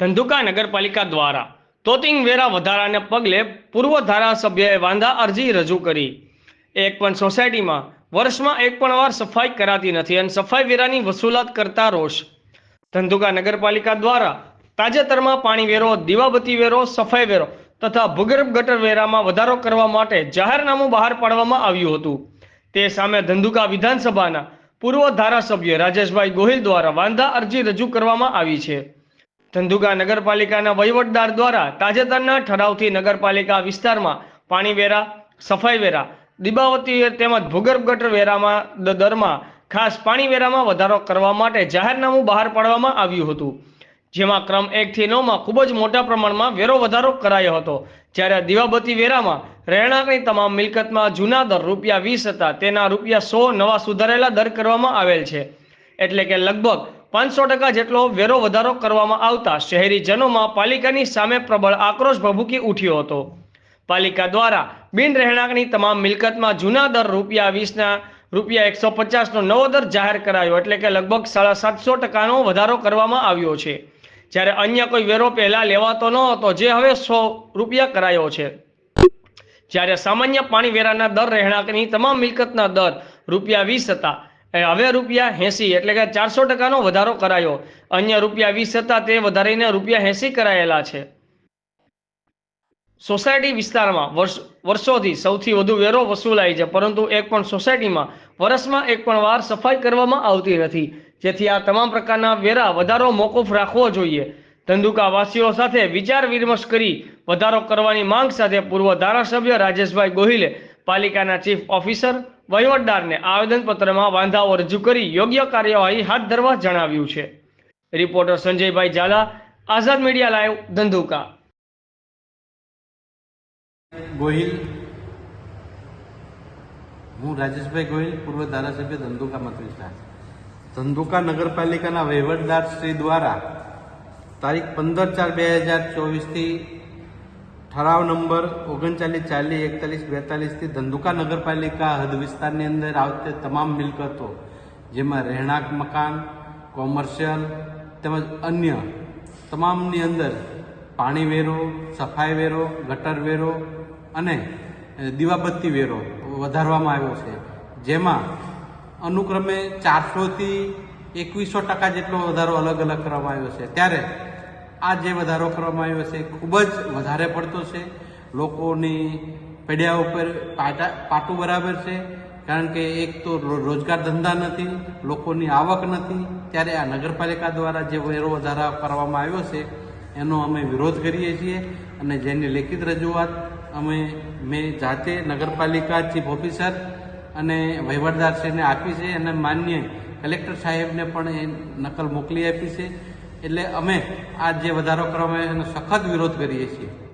ધંધુકા નગરપાલિકા દ્વારા તોતિંગ વેરા વધારાને પગલે પૂર્વ ધારાસભ્યએ વાંધા અરજી રજૂ કરી. એક પણ સોસાયટીમાં વર્ષમાં એક પણ વાર સફાઈ કરાતી નથી અને સફાઈ વેરાની વસૂલાત કરતા રોષ. ધંધુકા નગરપાલિકા દ્વારા તાજેતરમાં પાણી વેરો, દીવાબત્તી વેરો, સફાઈ વેરો તથા ભૂગર્ભ ગટર વેરામાં વધારો કરવા માટે જાહેરનામું બહાર પાડવામાં આવ્યું હતું. તે સામે ધંધુકા વિધાનસભાના પૂર્વ ધારાસભ્ય રાજેશભાઈ ગોહિલ દ્વારા વાંધા અરજી રજૂ કરવામાં આવી છે. ધંધુકા નગરપાલિકાના વહીવટદાર દ્વારા તાજેતરના ઠરાવથી નગરપાલિકા વિસ્તારમાં પાણી વેરા સફાઈ વેરા દીબાવતી તેમજ ભૂગર્ભ ગટર વેરામાં દરમાં ખાસ પાણી વેરામાં વધારો કરવા માટે જાહેરનામું બહાર પાડવામાં આવ્યું હતું. જેમાં ક્રમ એકથી નવમાં ખૂબ જ મોટા પ્રમાણમાં વેરો વધારો કરાયો હતો. જ્યારે દીવાબત્તી વેરામાં રહેણાંકની તમામ મિલકતમાં જૂના દર રૂપિયા વીસ હતા, તેના રૂપિયા સો નવા સુધારેલા દર કરવામાં આવેલ છે. એટલે કે લગભગ પાંચસો ટકા જેટલો વેરો વધારો કરવામાં આવતા શહેરીજનોમાં પાલિકાની સામે પ્રબળ આક્રોશ ભભૂકી ઉઠ્યો હતો. પાલિકા દ્વારા બિન રહેણાંકની તમામ મિલકતમાં જૂના દર રૂપિયા વીસના રૂપિયા એકસો પચાસનો નવો દર જાહેર કરાયો એટલે કે લગભગ સાડા સાતસો ટકાનો વધારો કરવામાં આવ્યો છે. જ્યારે અન્ય કોઈ વેરો પહેલાં લેવાતો ન હતો જે હવે સો રૂપિયા કરાયો છે. જ્યારે સામાન્ય પાણી વેરાના દર રહેણાંકની તમામ મિલકતના દર રૂપિયા વીસ હતા હવે રૂપિયા એંસી એટલે કે ચારસો ટકાનો વધારો કરાયો. અન્ય રૂપિયા વીસ હતા તે વધારીને રૂપિયા એંસી કરાયેલા છે. સોસાયટી વિસ્તારમાં વર્ષ, વર્ષોથી સૌથી વધુ વેરો વસૂલાય છે, પરંતુ એક પણ સોસાયટીમાં વર્ષમાં એક પણ વાર સફાઈ કરવામાં આવતી નથી. જેથી આ તમામ પ્રકારના વેરા વધારો મોકૂફ રાખવો જોઈએ. ધંધુકાવાસીઓ સાથે વિચાર વિમર્શ કરી વધારો કરવાની માંગ સાથે પૂર્વ ધારાસભ્ય રાજેશભાઈ ગોહિલે પાલિકાના ચીફ ઓફિસર વહીવટદારને આવેદનપત્રમાં વાંધાઓ રજૂ કરી યોગ્ય કાર્યવાહી હાથ ધરવા જણાવ્યું છે. રિપોર્ટર સંજયભાઈ ઝાલા, આઝાદ મીડિયા લાઈવ, ધંધુકા. ગોહિલ. હું રાજેશભાઈ ગોહિલ, પૂર્વ ધારાસભ્ય ધંધુકા મત વિસ્તાર ધંધુકા નગરપાલિકાના વહીવટદાર શ્રી દ્વારા તારીખ પંદર ચાર બે હજાર ચોવીસથી ઠરાવ નંબર ઓગણચાલીસ, ચાલીસ, એકતાલીસ બેતાલીસથી ધંધુકા નગરપાલિકા હદ વિસ્તારની અંદર આવતી તમામ મિલકતો, જેમાં રહેણાંક મકાન, કોમર્શિયલ તેમજ અન્ય તમામની અંદર પાણી વેરો, સફાઈ વેરો, ગટર વેરો અને દીવાબત્તી વેરો વધારવામાં આવ્યો છે. જેમાં અનુક્રમે ચારસોથી એકવીસો ટકા જેટલો વધારો અલગ અલગ કરવામાં આવ્યો છે. ત્યારે આ જે વધારો કરવામાં આવ્યો છે, ખૂબ જ વધારે પડતો છે. લોકોની પેઢિયા ઉપર પાટા, પાટું બરાબર છે, કારણ કે એક તો રોજગાર ધંધા નથી, લોકોની આવક નથી. ત્યારે આ નગરપાલિકા દ્વારા જે વેરો વધારા કરવામાં આવ્યો છે, એનો અમે વિરોધ કરીએ છીએ અને જેની લેખિત રજૂઆત અમે, મેં જાતે નગરપાલિકા ચીફ ઓફિસર અને વહીવટદારશ્રીને આપી છે અને માન્ય કલેક્ટર સાહેબને પણ એ નકલ મોકલી આપી છે. એટલે અમે આ જે વધારો કરવામાં એનો સખત વિરોધ કરીએ છીએ.